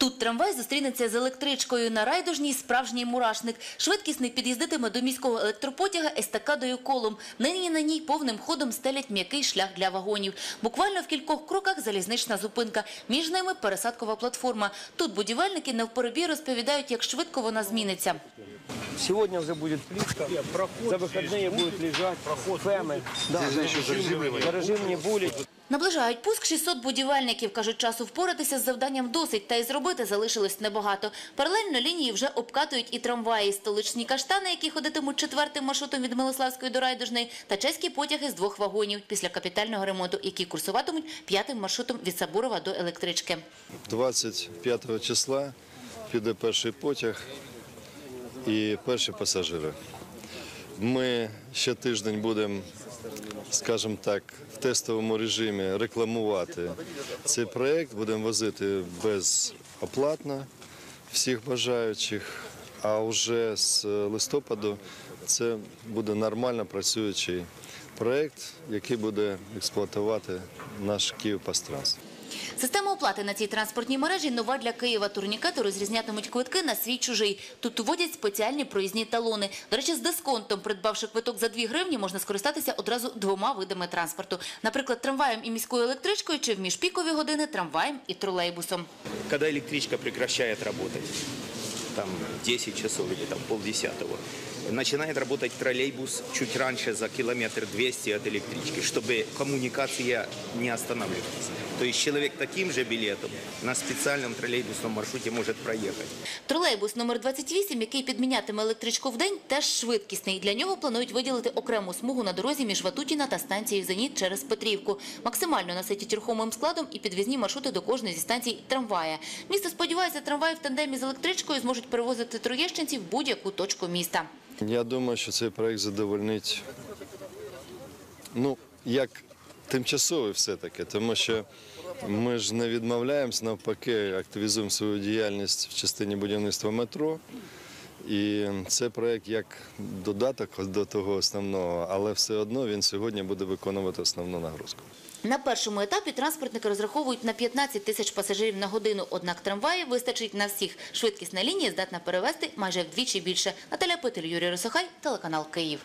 Тут трамвай зустрінеться з електричкою на райдужній справжній мурашник. Швидкісний під'їздитиме до міського електропотяга естакадою колом. Нині на ній повним ходом стелять м'який шлях для вагонів. Буквально в кількох кроках залізнична зупинка. Між ними пересадкова платформа. Тут будівельники навперебій розповідають, як швидко вона зміниться. Сегодня уже будет плитка, за выходные будут лежать фемы. Да, гаражи не будет. Наближають пуск 600 будівельників. Кажуть, часу впоратися з завданням досить, та й зробити залишилось небагато. Паралельно лінії вже обкатують і трамваї. Столичні каштани, які ходитимуть четвертим маршрутом від Милославської до Райдужної, та чеські потяги з двох вагонів після капітального ремонту, які курсуватимуть п'ятим маршрутом від Сабурова до електрички. 25 числа піде перший потяг і перші пасажири. Ми ще тиждень будемо, скажімо так, в тестовому режимі рекламувати цей проєкт, будемо возити безоплатно всіх бажаючих, а вже з листопаду це буде нормально працюючий проєкт, який буде експлуатувати наш Київпастранс. Система оплати на цій транспортній мережі нова для Києва. Турнікети розрізнятимуть квитки на свій чужий. Тут вводять спеціальні проїзні талони. До речі, з дисконтом, придбавши квиток за 2 гривні, можна скористатися одразу двома видами транспорту. Наприклад, трамваєм і міською електричкою, чи в міжпікові години трамваєм і тролейбусом. Коли електричка прекращає работать, там 10 часов или там полдесятого, начинает работать троллейбус чуть раньше за километр 200 от электрички, чтобы коммуникация не останавливалась. То есть человек таким же билетом на специальном троллейбусном маршруте может проехать. Тролейбус номер 28, який підмінятиме електричку в день, теж швидкісний. Для нього планують виділити окрему смугу на дорозі між Ватутіна та станцією «Зеніт» через Петрівку. Максимально наситять рухомим складом і підвізні маршрути до кожної зі станцій трамвая. Місто сподівається, трамваї в тандемі з електричкою зможуть перевозити троєщинців в будь-яку точку міста. Я думаю, що цей проект задовольнить, ну, як тимчасовий все-таки, тому що ми ж не відмовляємось, навпаки, активізуємо свою діяльність в частині будівництва метро. І це проект як додаток до того основного, але все одно він сьогодні буде виконувати основну нагрузку. На першому етапі транспортники розраховують на 15 тисяч пасажирів на годину, однак трамваї вистачить на всіх. Швидкість на лінії здатна перевезти майже вдвічі більше. Наталя Питель, Юрій Росохай, телеканал Київ.